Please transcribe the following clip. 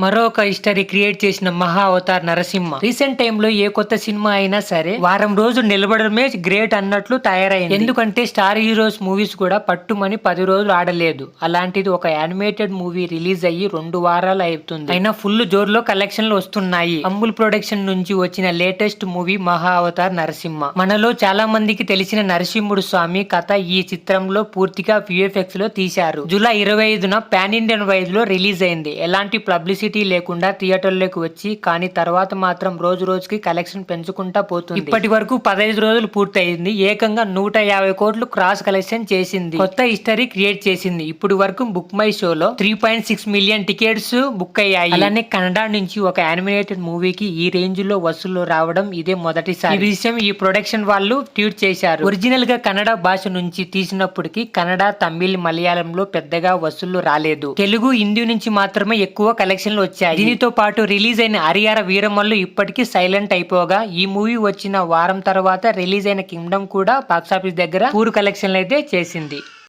మరొక history create చేసిన మహా అవతార్ నరసింహ. రీసెంట్ టైమ్లో ఏ కొత్త సినిమా అయినా సరే వారం రోజు నిలబడమే గ్రేట్ అన్నట్లు తయారైంది. ఎందుకంటే స్టార్ హీరోస్ మూవీస్ కూడా పట్టుమని పది రోజులు ఆడలేదు. అలాంటిది ఒక యానిమేటెడ్ మూవీ రిలీజ్ అయ్యి రెండు వారాలు అవుతుంది అయినా ఫుల్ జోరులో కలెక్షన్లు వస్తున్నాయి. అంబుల్ ప్రొడక్షన్ నుంచి వచ్చిన లేటెస్ట్ మూవీ మహా అవతార్ నరసింహ. మనలో చాలా మందికి తెలిసిన నరసింహుడు స్వామి కథ ఈ చిత్రంలో పూర్తిగా విఎఫ్ఎక్స్లో తీశారు. జూలై ఇరవై ఐదున పాన్ ఇండియన్ వైజ్లో రిలీజ్ అయింది. ఎలాంటి పబ్లిసిటీ లేకుండా థియేటర్లోకి వచ్చి కానీ తర్వాత మాత్రం రోజు రోజుకి కలెక్షన్ పెంచుకుంటా పోతుంది. ఇప్పటి వరకు పదహైదు రోజులు పూర్తయింది. ఏకంగా నూట యాభై కోట్లు క్రాస్ కలెక్షన్ చేసింది. కొత్త హిస్టరీ క్రియేట్ చేసింది. ఇప్పుడు వరకు బుక్ మై షోలో three point six million tickets book అయ్యాయి. అలానే కన్నడ నుంచి ఒక యానిమేటెడ్ మూవీకి ఈ రేంజ్లో వసూలు రావడం ఇదే మొదటిసారి. ఈ విషయం ఈ ప్రొడక్షన్ వాళ్ళు ట్వీట్ చేశారు. ఒరిజినల్గా కన్నడ భాష నుంచి తీసినప్పటికీ కన్నడ తమిళ్ మలయాళంలో పెద్దగా వసూళ్ళు రాలేదు. తెలుగు హిందీ నుంచి మాత్రమే ఎక్కువ కలెక్షన్లు వచ్చాయి దీనితో పాటు రిలీజ్ అయిన హరిహర వీరమల్లు ఇప్పటికీ సైలెంట్ అయిపోగా ఈ మూవీ వచ్చిన వారం తర్వాత రిలీజ్ అయిన కింగ్డమ్ కూడా బాక్సాఫీస్ దగ్గర పూర్ కలెక్షన్లు అయితే చేసింది.